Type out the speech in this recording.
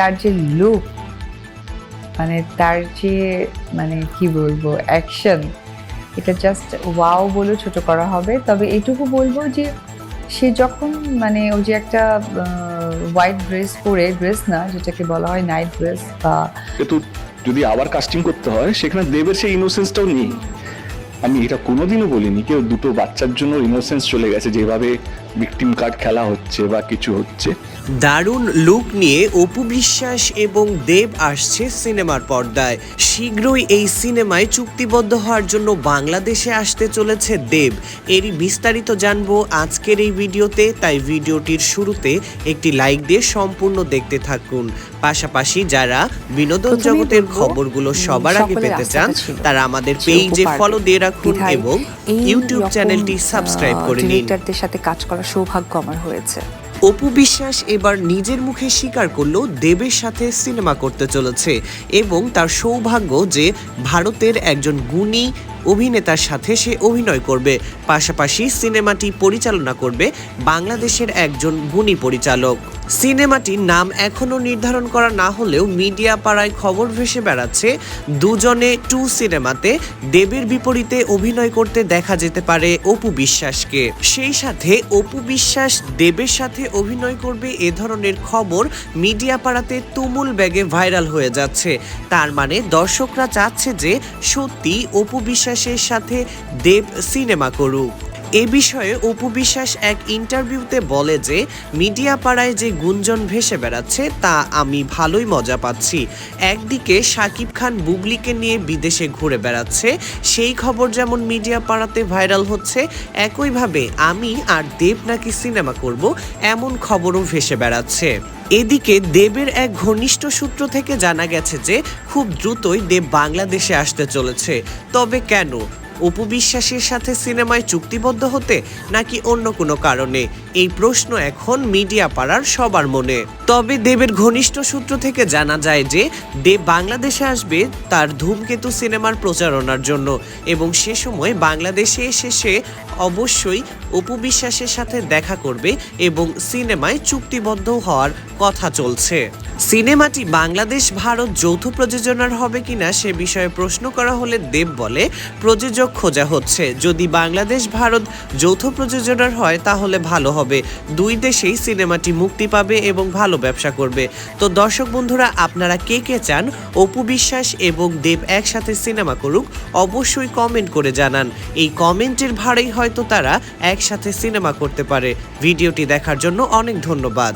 তার যে লুক মানে তার যে মানে কি বলব অ্যাকশন এটা জাস্ট ওয়াও বলে ছোট করা হবে। তবে এটুকু বলব যে, সে যখন মানে ওই যে একটা হোয়াইট ড্রেস পরে ড্রেস না, যেটাকে বলা হয় নাইট ড্রেস বা যদি আবার কাস্টিং করতে হয়, সেখানে দেবের সেই ইনোসেন্সটাও নেই। আমি এটা কোনোদিনও বলিনি কেউ দুটো বাচ্চার জন্য ইনোসেন্স চলে গেছে যেভাবে ভিকটিম কার্ড খেলা হচ্ছে বা কিছু হচ্ছে। দারুণ লুক নিয়ে অপু বিশ্বাস এবং দেব আসছে সিনেমার পর্দায়। শীঘ্রই এই সিনেমায় চুক্তিবদ্ধ হওয়ার জন্য বাংলাদেশে আসতে চলেছে দেব। এরই বিস্তারিত জানব আজকের এই ভিডিওতে তাই ভিডিওটির শুরুতে একটি লাইক দিয়ে সম্পূর্ণ দেখতে থাকুন। পাশাপাশি যারা বিনোদন জগতের খবরগুলো সবার আগে পেতে চান তারা আমাদের যে পেজে ফলো। দিয়ে রাখুন এবং ইউটিউব চ্যানেলটি সাবস্ক্রাইব করে নিন। ডিরেক্টরদের সাথে কাজ করার সৌভাগ্য আমার হয়েছে। অপু বিশ্বাস এবার নিজের মুখে স্বীকার করল দেবের সাথে সিনেমা করতে চলেছে এবং তার সৌভাগ্য যে ভারতের একজন গুণী অভিনেতার সাথে সে অভিনয় করবে। পাশাপাশি সিনেমাটি পরিচালনা করবে বাংলাদেশের একজন গুণী পরিচালক। সিনেমাটির নাম এখনও নির্ধারণ করা না হলেও মিডিয়া পাড়ায় খবর ভেসে বেড়াচ্ছে, দুজনে টু সিনেমাতে দেবের বিপরীতে অভিনয় করতে দেখা যেতে পারে অপু বিশ্বাসকে। সেই সাথে অপু বিশ্বাস দেবের সাথে অভিনয় করবে এ ধরনের খবর মিডিয়া পাড়াতে তুমুল ব্যাগে ভাইরাল হয়ে যাচ্ছে। তার মানে দর্শকরা চাচ্ছে যে সত্যি অপু বিশ্বাসের সাথে দেব সিনেমা করুক। এ বিষয়ে অপু বিশ্বাস এক ইন্টারভিউতে বলে যে মিডিয়া পাড়ায় যে গুঞ্জন ভেসে বেড়াচ্ছে, তা আমি ভালোই মজা পাচ্ছি। একদিকে শাকিব খান বুবলিকে নিয়ে বিদেশে ঘুরে বেড়াচ্ছে, সেই খবর যেমন মিডিয়া পাড়াতে ভাইরাল হচ্ছে, একইভাবে আমি আর দেব নাকি সিনেমা করব, এমন খবরও ভেসে বেড়াচ্ছে। এদিকে দেবের এক ঘনিষ্ঠ সূত্র থেকে জানা গেছে যে, খুব দ্রুতই দেব বাংলাদেশে আসতে চলেছে। তবে কেন? অপু বিশ্বাসের সাথে সিনেমায় চুক্তিবদ্ধ হতে নাকি অন্য কোনো কারণে? এই প্রশ্ন এখন মিডিয়া পাড়ার সবার মনে। তবে দেবের ঘনিষ্ঠ সূত্র থেকে জানা যায় যে, দেব বাংলাদেশে আসবে তার ধূমকেতু সিনেমার প্রচারণার জন্য এবং সে সময় বাংলাদেশে এসে সে অবশ্যই অপু বিশ্বাসের সাথে দেখা করবে এবং সিনেমায় চুক্তিবদ্ধ হওয়ার কথা চলছে। সিনেমাটি বাংলাদেশ ভারত যৌথ প্রযোজনার হবে কিনা সে বিষয়ে প্রশ্ন করা হলে দেব বলে, প্রযোজক খোঁজা হচ্ছে। যদি বাংলাদেশ, ভারত যৌথ প্রযোজনার হয়, তাহলে ভালো হবে। দুই দেশেই সিনেমাটি মুক্তি পাবে এবং ভালো ব্যবসা করবে। তো দর্শক বন্ধুরা, আপনারা কে কে চান? অপু বিশ্বাস এবং দেব একসাথে সিনেমা করুক, অবশ্যই কমেন্ট করে জানান। এই কমেন্টের ভারেই হয়তো তারা একসাথে সিনেমা করতে পারে। ভিডিওটি দেখার জন্য অনেক ধন্যবাদ।